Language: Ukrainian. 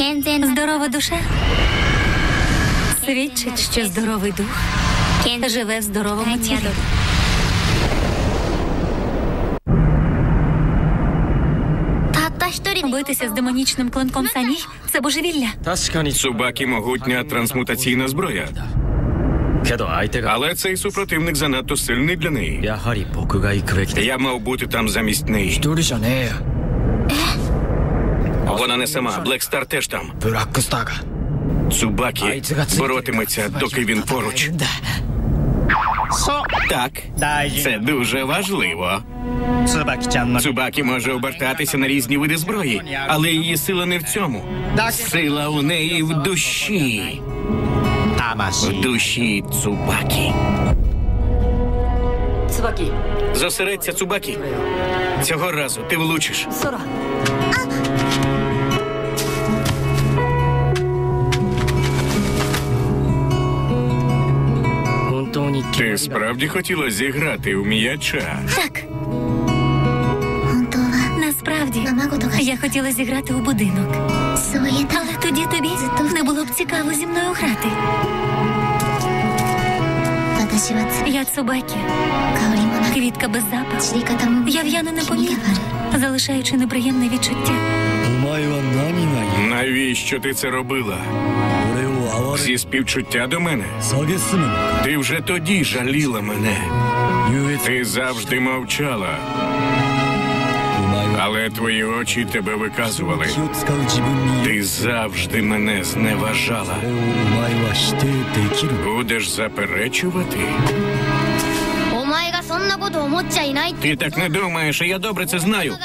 Здорова душа свідчить, що здоровий дух живе в здоровому тілі. Битися з демонічним клинком самій це божевілля. Собаки могутня трансмутаційна зброя. Але цей супротивник занадто сильний для неї. Я мав бути там замість неї. Вона не сама. Блекстар теж там. Цубакі боротиметься, доки він поруч. Так, це дуже важливо. Цубакі може обертатися на різні види зброї, але її сила не в цьому. Сила у неї в душі. В душі Цубакі. Зосередься Цубакі. Цього разу ти влучиш. Ти справді хотіла зіграти у м'яча? Так. Насправді я хотіла зіграти у будинок. Але тоді тобі не було б цікаво зі мною грати. Я цубакі, квітка без запаху. Я в'яна непомітна, залишаючи неприємне відчуття. Навіщо ти це робила? Зі співчуття до мене. Ти вже тоді жаліла мене. Ти завжди мовчала. Але твої очі тебе виказували. Ти завжди мене зневажала. Будеш заперечувати? Ти так не думаєш, і я добре це знаю.